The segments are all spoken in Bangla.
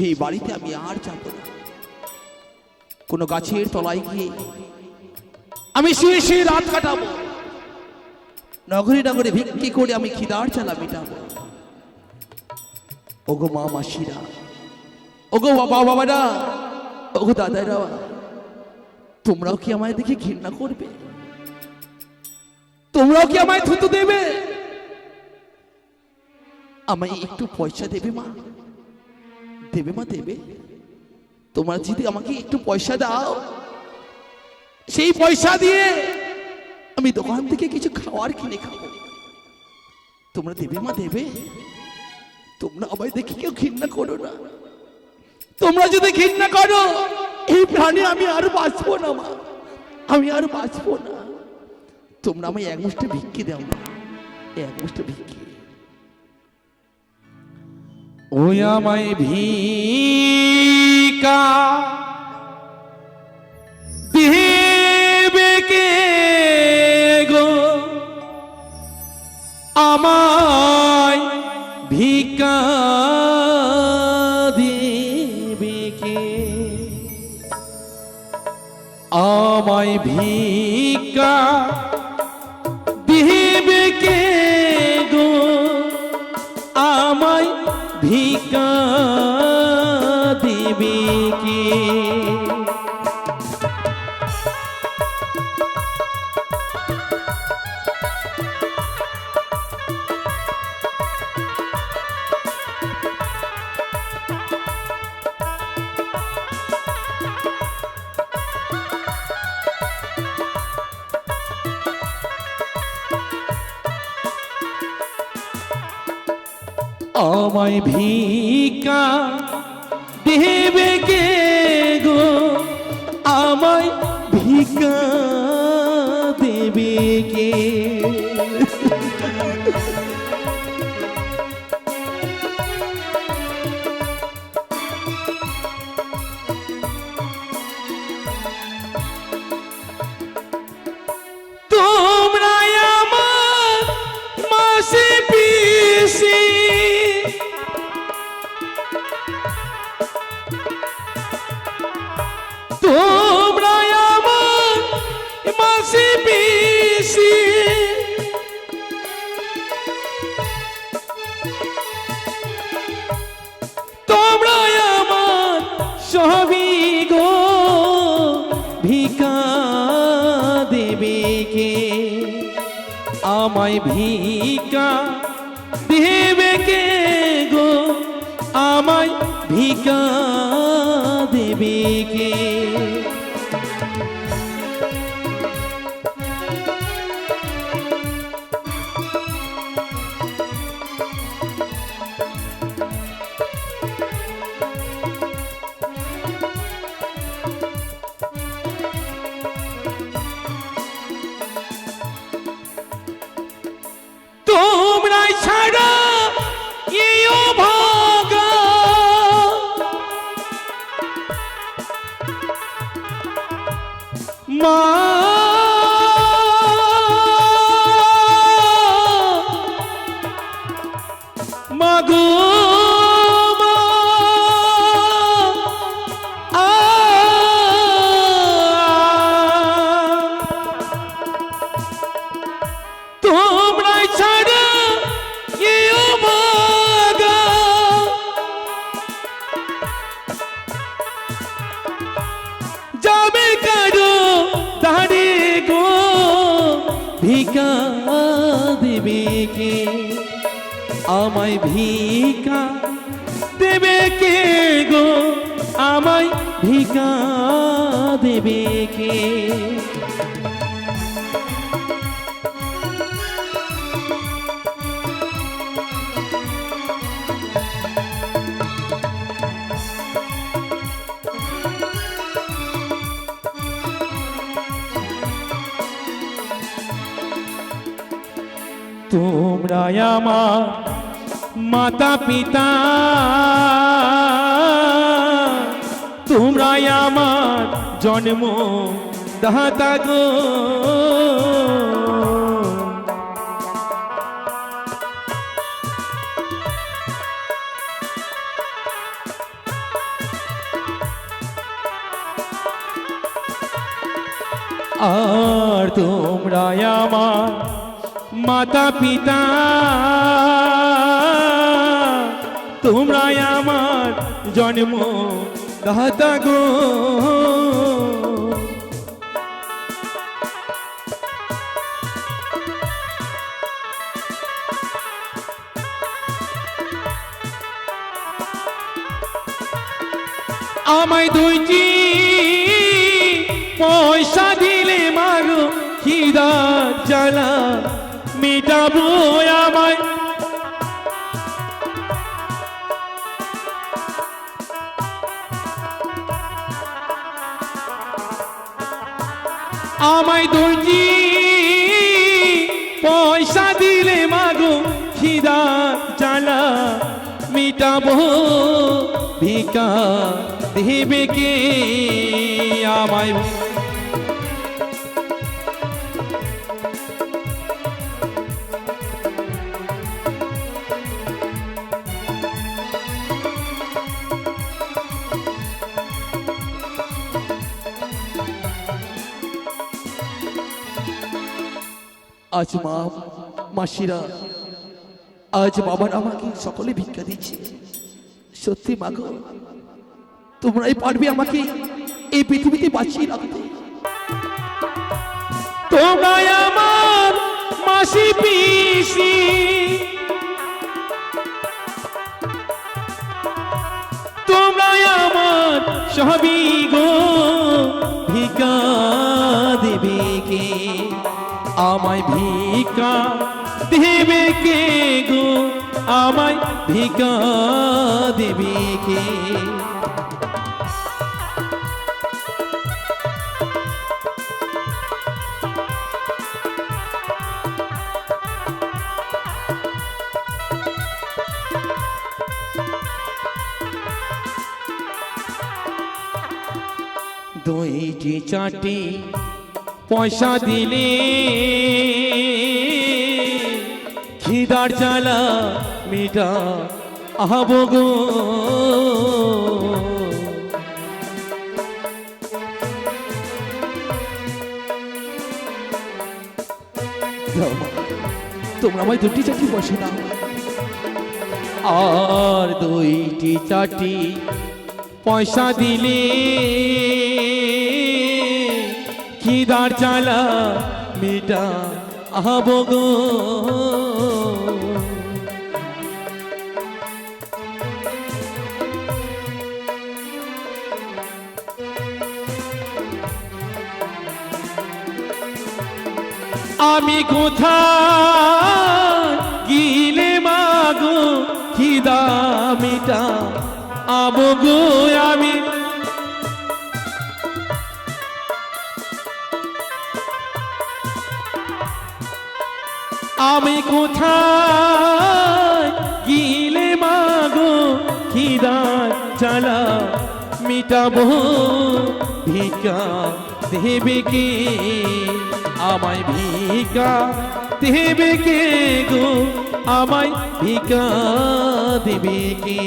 সেই বাড়িতে আমি আর যাব না। কোনো গাছের তলায় গিয়ে আমি শুয়ে শুয়ে রাত কাটাবো। নগরে নগরে ভিক্ষি করে আমি খিদার চালা মেটাবো। ওগো মা মাসিরা, ওগো বাবা বাবারা, ওগো দাদারা, তোমরাও কি আমায় দেখে ঘৃণা করবে? তোমরাও কি আমায় থুতু দেবে? আমায় একটু পয়সা দেবে মা? দেবে মা, দেবে। তোমরা যদি আমাকে একটু পয়সা দাও, সেই পয়সা দিয়ে আমি দোকান থেকে কিছু খাওয়ার কিনে খাব। তোমরা দেবে মা, দেবে। তোমরা আমায় দেখে কেউ ঘৃণা করো না। তোমরা যদি ঘৃণা করো, এই প্রাণে আমি আর বাঁচবো না, মা। আমি আর বাঁচবো না। তোমরা আমায় এক মুষ্টি ভিক্ষি দাও না এক মুষ্টি ভিক্ষি। আমায় ভিকা আমায় ভিকা দেবে কে গো? আমায় ভিকা দেবে কে? আমায় ভিকা দেবে কে গো? আমায় ভিকা দেবে কে? আমায় ভিকা দেবে কে গো? আমায় ভিকা দেবে কে? তোমরা আমার মাতা পিতা তোমরাই আমার জন্ম দাতা গো। আর তোমরা আমার মাতা পিতা তোমরা আমার জন্ম দাতা গো। আমায় দুইটি পয়সা দিলে মাগো খিদা জ্বালা মেটাবো আমায়। আমায় দর্জি পয়সা দিলে মাগো খিদা জ্বালা। মিটাবো ভিকা দেবে কে আমায়? আজ মা, মাসিরা, আজ বাবার আমাকে সকলে ভিক্ষা দিচ্ছে। সত্যি মাগো তোমরাই পারবে আমাকে এই পৃথিবীতে বাঁচিয়ে রাখতে। তোমরা আমার মাসি পিসি। তোমরা আমার সবই গো ভিকা দেবে কে? আমায় ভিকা দেবে কে গো? আমায় ভিকা দেবে কে? দুইটি চারটি পয়সা দিলে খিদার চালা মিটা আহাব গো। তোমরা আমায় দুটি চারটি বসে দাও আর দুইটি চারটি পয়সা দিলে খিদার চালা মিটা আহব গো। আমি কোথায় গিলে মাগো খিদা মিটা? আবো গো আমি আমি কোথায় গিলে মাগো খিদা চালা মিটাবো ভিকা দেবে কে আমায় ভিকা দেবে কে গো? আমায় ভিকা দেবে কে?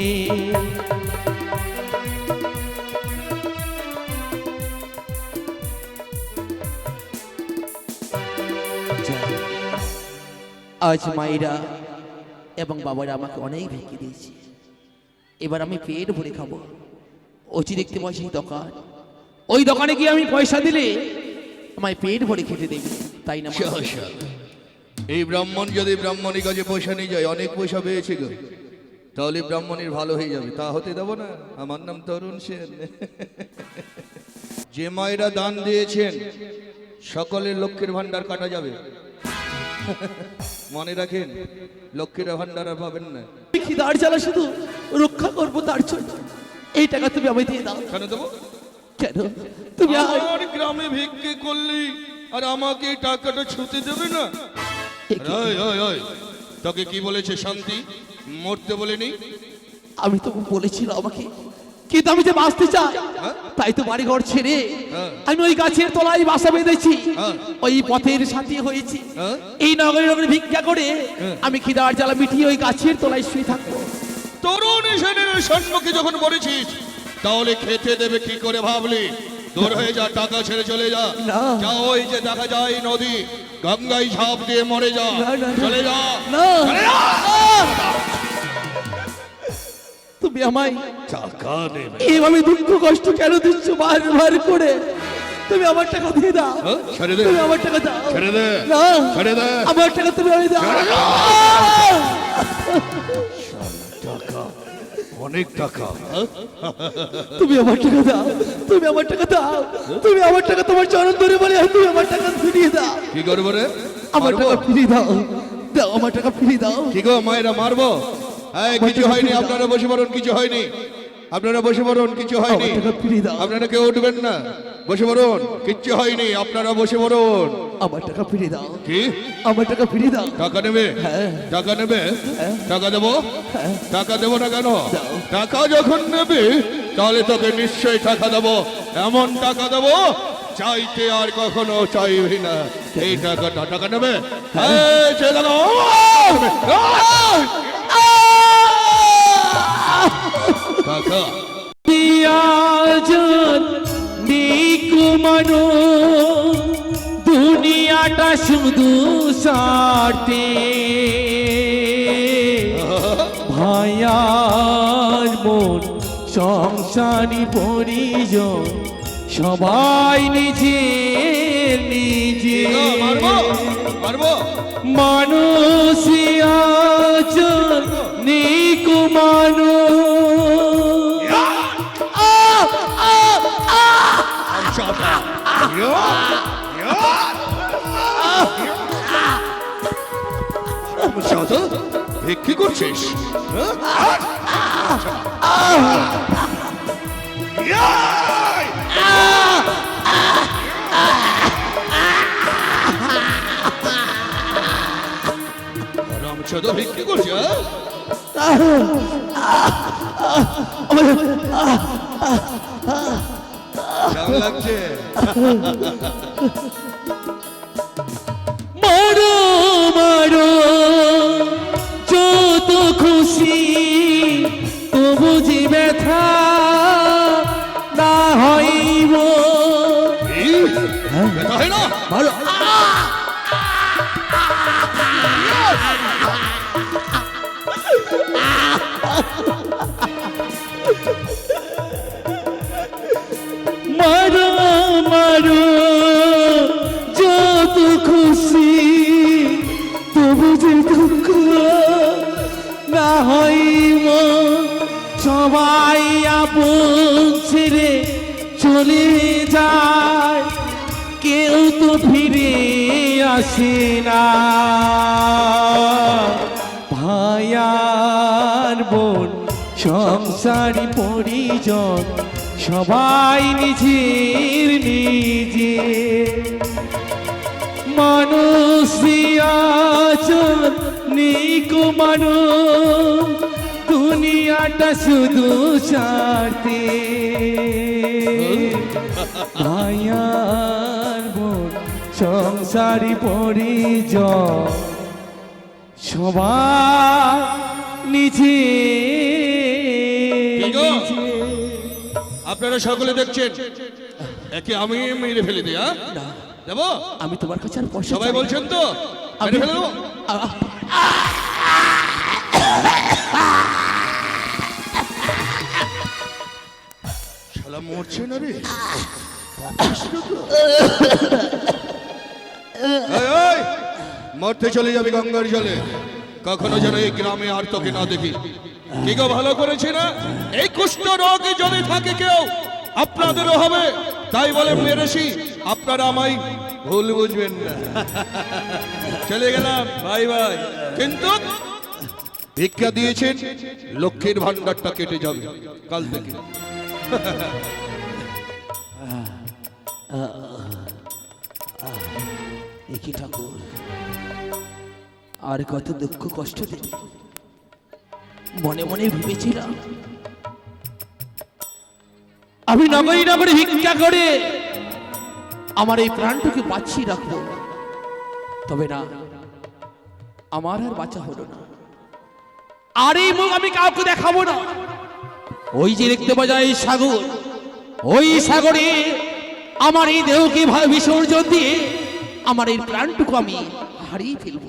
আজ মায়েরা এবং বাবারা আমাকে অনেক ভিক্ষে দিয়েছে। এবার আমি পেট ভরে খাব। ওচি দেখতে সেই দোকান। ওই দোকানে গিয়ে আমি পয়সা দিলে আমায় পেট ভরে খেতে দেবে। তাই না এই ব্রাহ্মণ যদি ব্রাহ্মণের কাছে পয়সা নিয়ে যায়, অনেক পয়সা পেয়েছে গো। তাহলে ব্রাহ্মণের ভালো হয়ে যাবে। তা হতে দেবো না। আমার নাম তরুণ সেন। যে মায়েরা দান দিয়েছেন, সকলের লক্ষ্যের ভান্ডার কাটা যাবে। মনে রাখেন লক্ষ্মীর ভান্ডার পাবেন না। আমি খিদার জ্বালা শুধু রক্ষা করব তার জন্য? এই টাকা তুমি আমি দিয়ে দাও। কেন দেবো? কেন? তুমি আর- আমার গ্রামে ভিক্ষে করলি আর আমাকে এই টাকাটা ছুতে দেবে না। তোকে কি বলেছে শান্তি? মরতে বলেনি? আমি তো বলেছিলাম আমাকে কিন্তু আমি যে বাঁচতে চাই হ্যাঁ? তাই তো বাড়ি ঘর ছেড়ে হ্যাঁ। আমি ওই গাছের তলায় বাসা বেঁধেছি হ্যাঁ। ওই পথের সাথী হয়েছি হ্যাঁ। এই নগরে নগরে ভিক্ষা করে। আমি খিদার জ্বালা মিটিয়ে ওই গাছের তলায় শুয়ে থাকব তরুণ সেনের সম্মুখে যখন বলেছিস তাহলে খেতে দেবে কি করে ভাবলি দূর হয়ে যা টাকা ছেড়ে চলে যা যা ওই যে দেখা যায় নদী গঙ্গায় ঝাঁপ দিয়ে মরে যা। চলে যা না চলে যা। তুমি আমায় এইভাবে দুঃখ কষ্ট কেন দিচ্ছ বার বার করে? তুমি আমার টাকা দিয়ে দাও? ছেড়ে দে। তুমি আমার টাকা দাও। ছেড়ে দে। না। ছেড়ে দে। আমার টাকা তুমি আমি দাও। টাকা অনেক টাকা? তুমি আমার টাকা দাও। তুমি আমার টাকা দাও। তুমি আমার টাকা তোমার চরণ ধরে বলে তুমি আমার টাকা ফিরিয়ে দাও। কি করব রে? আমার টাকা ফিরিয়ে দাও। দাও আমার টাকা ফিরিয়ে দাও। কি গো মায়েরা মারবো? এই, কিছু হয়নি আপনারা বসে পড়ুন কিছু হয়নি। আপনারা বসে পড়ুন কিছু হয়নি। আপনারা কেউ উঠবেন না। বসে পড়ুন কিচ্ছু হয়নি আপনারা বসে পড়ুন। আমার টাকা ফিরিয়ে দাও। কি? আমার টাকা ফিরিয়ে দাও। টাকা নেবে? হ্যাঁ। টাকা নেবে? টাকা দেবো? টাকা দেবো না কেন। টাকা যখন নেবে তাহলে তোকে নিশ্চয়ই টাকা দেবো। এমন টাকা দেবো চাইতে আর কখনো চাইবি না। এই টাকাটা টাকা নেবে? এই, দাও। টাকা দুনিয়াটা শুধু সারতে ভাইয়ার মন সংসারী পরিজন সবাই নিজের নিজে মানুষিয়াচন নিকুমানো কি করছিস রামচাঁদা ভিক্ষি করছে হ্যাঁ? কেমন লাগছে। মারো মারো যত খুশি তবু যে ব্যথা না হইব। মারো। আসে না ভাইয়ার বোন সংসারী পরিজন সবাই নিজের নিজে। মানুষ নিকো মানুষ দুনিয়াটা শুধু সারতে। ভাইয়ার বোন সংসারী নিজে কি গো? আপনারা সকলে দেখছেন? একে আমি মেরে ফেলে দিই হ্যাঁ? দেবো আমি তোমার কাছে আর পয়সা সবাই বলছেন তো? আমি ফেলে দেবো শালা মরছে না রে? মরতে চলে যাবে গঙ্গার জলে। কখনো যেন এই গ্রামে আর তোকে না দেখি। কি গো, ভালো করেছে না? এই কুষ্ঠ রোগ যদি থাকে কেউ। আপনাদেরও হবে। তাই বলে মেরেছি আপনারা আমায় ভুল বুঝবেন না। চলে গেলাম। ভাই ভাই কিন্তু ভিক্ষা দিয়েছেন, লক্ষ্মীর ভান্ডারটা কেটে যাবে। কাল থেকে। একই ঠাকুর। আর কত দুঃখ কষ্ট দেবে মনে মনে ভেবেছিলাম, আমি নগরী নগরী ভিক্ষা করে আমার এই প্রাণটাকে বাঁচিয়ে রাখব। তবে না, আমার আর বাঁচা হলো না। আর এই মুখ আমি কাউকে দেখাবো না। ওই যে দেখতে পাওয়া যায় সাগর, ওই সাগরে আমার এই দেহকে বিসর্জন দিয়ে আমার এই প্রাণটুকু আমি হারিয়ে ফেলব।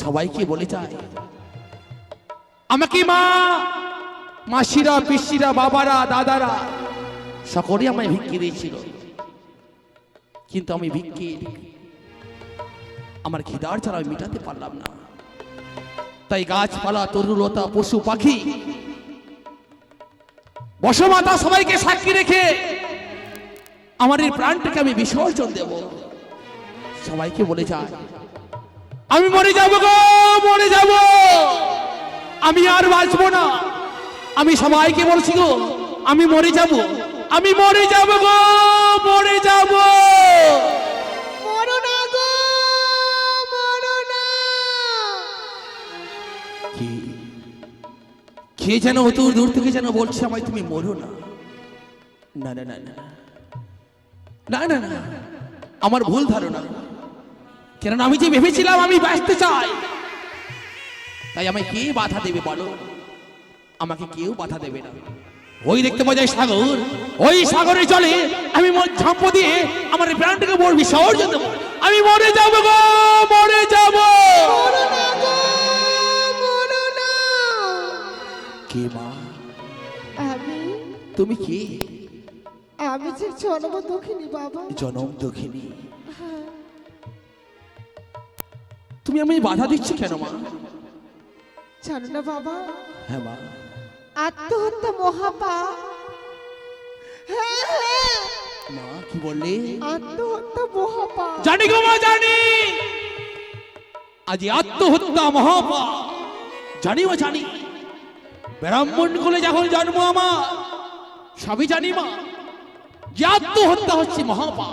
সবাইকে বলে যায়, আমাকে মা, মাসিরা, পিসিরা, বাবারা, দাদারা, সকলে আমায় ভিক্ষে দিয়েছিল। কিন্তু আমি ভিক্ষে আমার খিদার ছাড়া আমি মেটাতে পারলাম না। তাই গাছপালা, তরুলতা, পশু, পাখি, বসমাতা সবাইকে সাক্ষী রেখে আমার এই প্রাণটাকে আমি বিসর্জন দেব। সবাইকে বলে যায় আমি মরে যাব গো মরে যাব। আমি আর বাঁচবো না। আমি সবাইকে বলছি গো আমি মরে যাব। আমি মরে যাব গো মরে যাব। কি কে যেন হতো দূর থেকে যেন বলছে আমায় তুমি মরো না না না না না। না না না আমার ভুল ধারণা। কেননা আমি যে ভেবেছিলাম আমি বাঁচতে চাই। তাই আমায় কে বাধা দেবে বলো? আমাকে কেউ বাধা দেবে না। ওই দেখতে পাওয়া যায় সাগর। ওই সাগরে চলে আমি ঝাঁপ দিয়ে আমার প্রাণটাকে মোর বিসর্জন দেবো। আমি মরে যাব গো মরে যাব। কে মা? আমি? তুমি কি? আমি যে জন্ম দুঃখিনী বাবা। জনম দক্ষিণী তুমি আমি বাধা দিচ্ছি কেন মা? জানো না বাবা। হ্যাঁ মা। আত্মহত্যা মহাপা। হ্যাঁ হ্যাঁ। মা কি বললে? আত্মহত্যা মহাপা। জানি গো মা জানি। আজ আত্মহত্যা মহাপা। জানি মা জানি। ব্রাহ্মণ কোলে যখন জন্ম আমার সবই জানি মা। যে আত্মহত্যা হচ্ছে মহাপা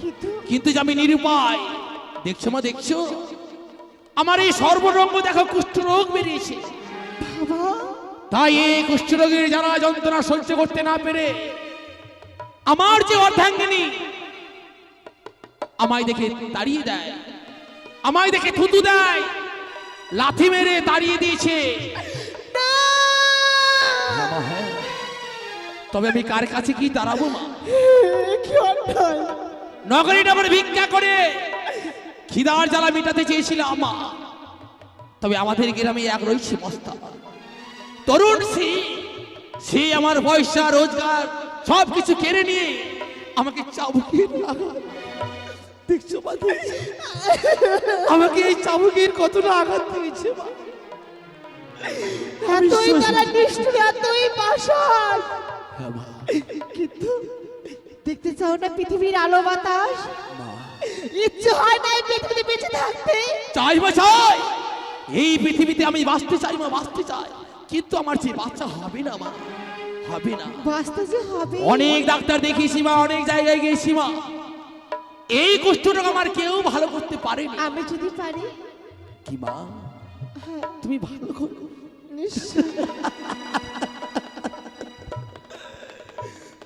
কিন্তু কিন্তু যে আমি নিরুপায় দেখছ মা দেখছ? আমার এই সর্বরঙ্গ দেখো কুষ্ঠ রোগ বেরিয়েছে। তাই এই কুষ্ঠরোগীর যারা যন্ত্রণা সহ্য করতে না পেরে আমার যে অর্ধাঙ্গিনী আমায় দেখে তাড়িয়ে দেয় আমায় দেখে থুতু দেয় লাথি মেরে তাড়িয়ে দিয়েছে। তবে আমি কার কাছে কি দাঁড়াবো মা? কি অন্যায় নগরী নগরে ভিক্ষা করে খিদার জ্বালা মেটাতে চেয়েছিলাম মা তবে আমাদের গ্রামে এক রয়েছে মস্তা। তরুণ সে সে আমার পয়সা রোজগার সব কিছু কেড়ে নিয়ে আমাকে চাবুকের দেখছ আমাকে এই চাবুকের কতটা আঘাত দিয়েছে আমি এতই তারা নিষ্ঠুর এতই হ্যাঁ কিন্তু দেখতে চাও না পৃথিবীর আলো বাতাস। ইচ্ছে হয় না এই পৃথিবীতে বেঁচে থাকতে। চাই বা চাই। এই পৃথিবীতে আমি বাঁচতে চাই মা বাঁচতে চাই। কিন্তু আমার যে বাচ্চা হবে না মা হবে না। বাঁচতে যে হবে। অনেক ডাক্তার দেখিয়েছি মা অনেক জায়গায় গেছি মা। এই কুষ্ঠরোগ আমার কেউ ভালো করতে পারেনি। আমি যদি পারি? কি মা? তুমি ভালো করো। নিশ্চয়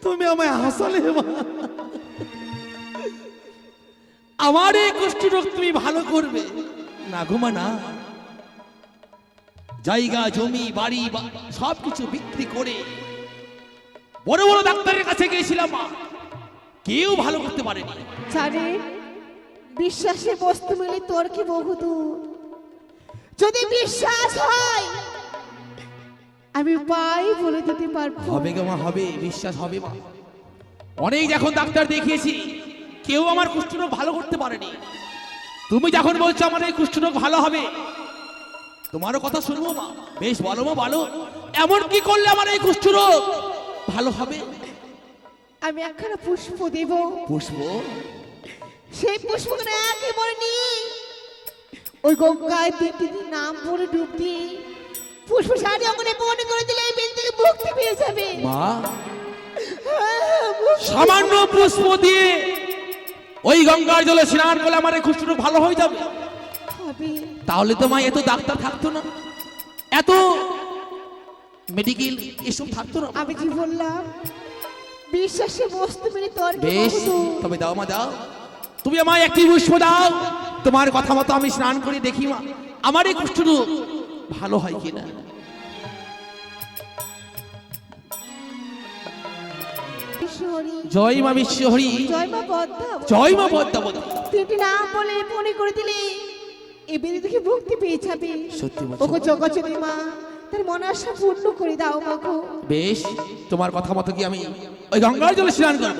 তুমি আমায় হাসালে আমার এই কুষ্ঠরোগ তুমি ভালো করবে। না ঘুমা না। জায়গা, জমি, বাড়ি সব কিছু বিক্রি করে বড় বড় ডাক্তারের কাছে গিয়েছিলাম কেউ ভালো করতে পারেনি। জানে বিশ্বাসে বস্তু মিলে তোর কি বহুদূর? যদি বিশ্বাস হয় আমি পাই বলে দিতে পারব। হবে গো মা হবে বিশ্বাস হবে মা। অনেক যখন ডাক্তার দেখিয়েছি কেউ আমার কুষ্ঠরোগ ভালো করতে পারেনি। তুমি যখন বলছো আমার এই কুষ্ঠরোগ ভালো হবে তোমারও কথা শুনব মা। বেশ বলো মা বলো। এমন কি করলে আমার এই কুষ্ঠরোগ ভালো হবে? আমি একখানা পুষ্প দেব। পুষ্প? সেই পুষ্পখানা একেবারে নিয়ে ওই গঙ্গায় তিনটি দিন নাম পড়ে ডুব দিয়ে পুষ্প সারি অঙ্গনে মনে করে দিলে এই বেল থেকে মুক্তি পেয়ে যাবে। মা? হ্যাঁ, সামান্য পুষ্প দিয়ে ওই গঙ্গার জলে স্নান করলে আমার এই কুষ্ঠরোগ ভালো হয়ে যাবে। তাহলে তো মা এত ডাক্তার থাকতো না। এত মেডিকেল এসব থাকতো না। আমি কি বললাম? বিশ্বাসে বস্তু মিলে তোর বেশ তবে দাও মা দাও। তুমি আমায় একটি পুষ্প দাও। তোমার কথা মতো আমি স্নান করে দেখি মা। আমার এই কুষ্ঠরোগ ভালো হয় কিনা? জয় মা বিশ্বহরি। জয় মা পদ্মা জয় মা পদ্মাবতী। নাম বলে মনে করে দিলে মুক্তি পেয়ে যাবে। সত্যি? ওগো মা তার মনে আশা পূর্ণ করে দাও মাগো বেশ তোমার কথা মতো কি আমি ওই গঙ্গার জলে স্নান করব?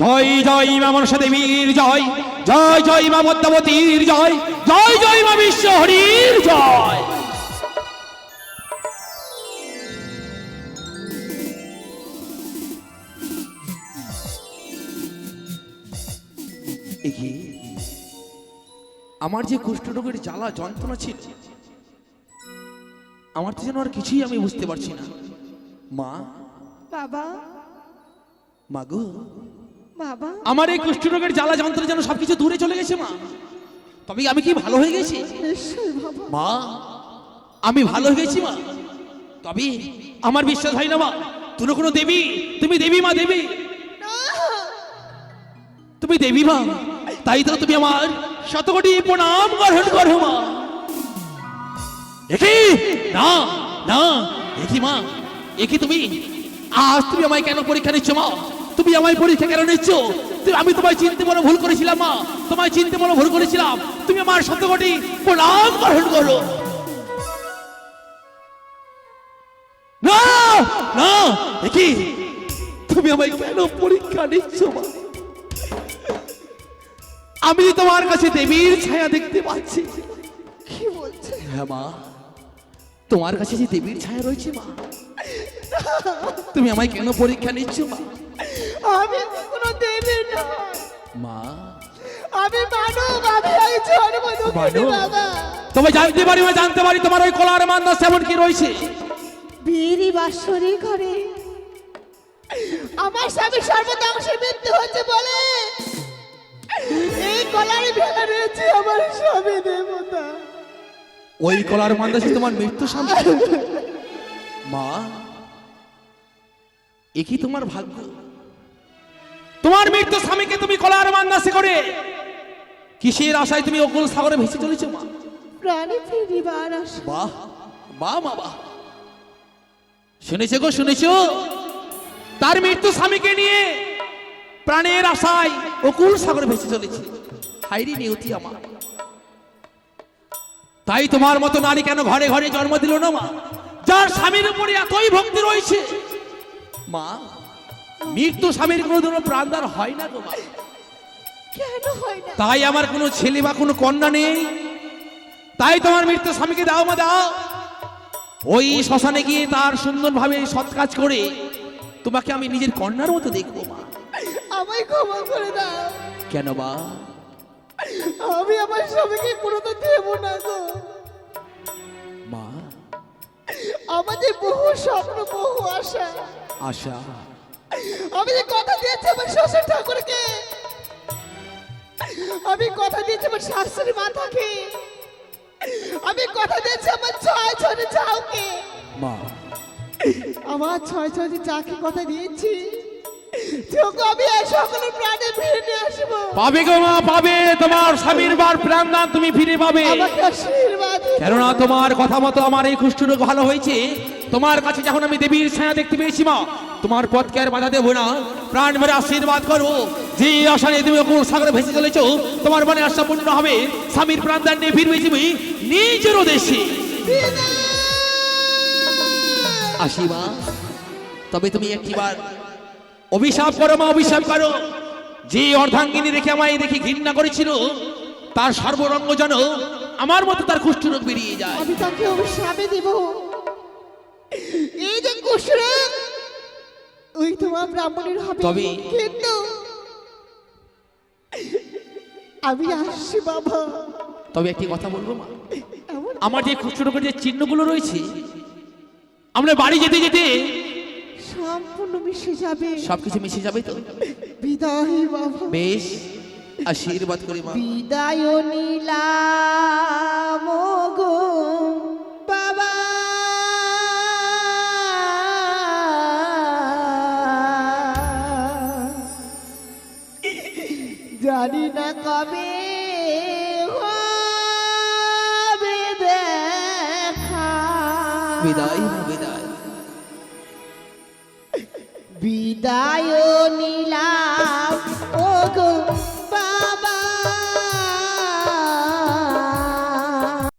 জয় জয় মা মনসা দেবীর জয় জয় জয় মা পদ্মাবতীর জয় জয় জয় মা বিশ্বহরির জয়। এগিয়ে আমার যে কুষ্ঠরোগের জ্বালা যন্ত্রণা ছিল আমার তো যেন আর কিছুই আমি বুঝতে পারছি না। মা? বাবা? মাগো বাবা? আমার এই কুষ্ঠরোগের জ্বালা যন্ত্রণা যেন সবকিছু দূরে চলে গেছে মা। তবে আমি কি ভালো হয়ে গেছি? মা আমি ভালো হয়ে গেছি মা। তবে আমার বিশ্বাস হয় না মা। তুমি কোনো দেবী? তুমি দেবী মা দেবী। তুমি দেবী মা। তাই তো তুমি আমার শতকোটি প্রণাম গ্রহণ করো মা। একি? না না, একি মা, একি তুমি? আজ তুমি আমায় কেন পরীক্ষা নিচ্ছ মা? তুমি আমায় পরীক্ষা কেন নিচ্ছ? আমি তোমায় চিনতে বড় ভুল করেছিলাম মা। তোমায় চিনতে বড় ভুল করেছিলাম। তুমি আমার শতকোটি প্রণাম গ্রহণ করো। না না, একি? তুমি আমায় কেন পরীক্ষা নিচ্ছ মা? আমি তোমার কাছে দেবীর ছায়া দেখতে পাচ্ছি। কি বলছে? হ্যাঁ মা তোমার কাছে যে দেবীর ছায়া রয়েছে মা তুমি আমায় কেন পরীক্ষা নিচ্ছ মা? আমি কোনো দেবী না। মা। আমি মানব আমি একজন মানব? বাবা। তবে জানতে পারি মা জানতে পারি তোমার ওই কলার মান্দাস এমন কি রয়েছে। বীরি বাসরি ঘরে আমার স্বামী সর্বধ্বংসের মৃত্যু হচ্ছে বলে এই কলারে রয়েছে আমার স্বামী দেবতা। ওই কলার মান্দাসে তোমার মৃত্যু মা এ কি তোমার ভাগ্য? তোমার মৃত্যু স্বামীকে তুমি কলার মান্দাসে করে কিসের আশায় তুমি অকুল সাগরে ভেসে চলেছো মা? প্রাণী ফিরিবার আশা। বাহ বাহ মা বাহ। শুনেছো গো শুনেছো? তার মৃত্যু স্বামীকে নিয়ে প্রাণের আশায় অকুল সাগরে ভেসে চলেছে। হাইরি নিয়তি আমার। তাই তোমার মতো নারী কেন ঘরে ঘরে জন্ম দিল না মা? যার স্বামীর উপরে এতই ভক্তি রয়েছে। মা মৃত্যু স্বামীর কোনোদিনও প্রাণদার হয় না হয় না? তাই আমার কোনো ছেলে বা কোনো কন্যা নেই। তাই তোমার মৃত্যু স্বামীকে দাও মা দাও। ওই শ্মশানে গিয়ে তার সুন্দরভাবে সৎ কাজ করে তোমাকে আমি নিজের কন্যার মতো দেখব মা। আমায় ক্ষমা করে দাও। কেন বা আমি আমার স্বামীকে পুরোটা দেব না গো। মা? আমাদের বহু স্বপ্ন বহু আশা। আশা? আমি যে কথা দিয়েছি আমার শ্বশুর ঠাকুরকে আমি কথা দিয়েছি আমার শাশুড়ি মাতাকে আমি কথা দিয়েছি আমার ছয় ছয় চাউকে। মা? আমার ছয় ছয় চাকে কথা দিয়েছি। পাবে গো মা পাবে। তোমার স্বামীর বার প্রাণ দান তুমি ফিরে পাবে। কেননা তোমার কথা মতো আমার এই কুষ্ঠরোগ ভালো হয়েছে। তোমার কাছে যখন আমি দেবীর ছায়া দেখতে পেয়েছি মা তোমার পথকে আর বাধা দেবো না। প্রাণ ভরে আশীর্বাদ করো। যে আশা নিয়ে তুমি অকুল সাগরে ভেসে চলেছ তোমার মনে আশা পূর্ণ হবে। স্বামীর প্রাণ দান নিয়ে ফিরবে তুমি নিজেরও দেশে আসি মা তবে তুমি একটিবার অভিশাপ করো মা অভিশাপ করো। যে অর্ধাঙ্গিনী দেখে আমায় দেখে ঘৃণা করেছিল তার সর্বরঙ্গ যেন আমার মতো তার কুষ্ঠরোগ বেরিয়ে যায়। আমি তাকে অভিশাপে দিব। এই যে কুশরক ওই তোমার ব্রাহ্মণের হবে তবে- কিন্তু আমি আসছি বাবা। তবে একটি কথা বলব মা। আমার যে কুষ্ঠরোগের যে চিহ্নগুলো রয়েছে আমরা বাড়ি যেতে যেতে সম্পূর্ণ মিশে যাবে। সবকিছু মিশে যাবে তো? বিদায় বাবা। বেশ আশীর্বাদ করি মা। বিদায় নিলাম গো বাবা। জানি না কবে হবে দেখা। বিদায় বিদায় নীলাভ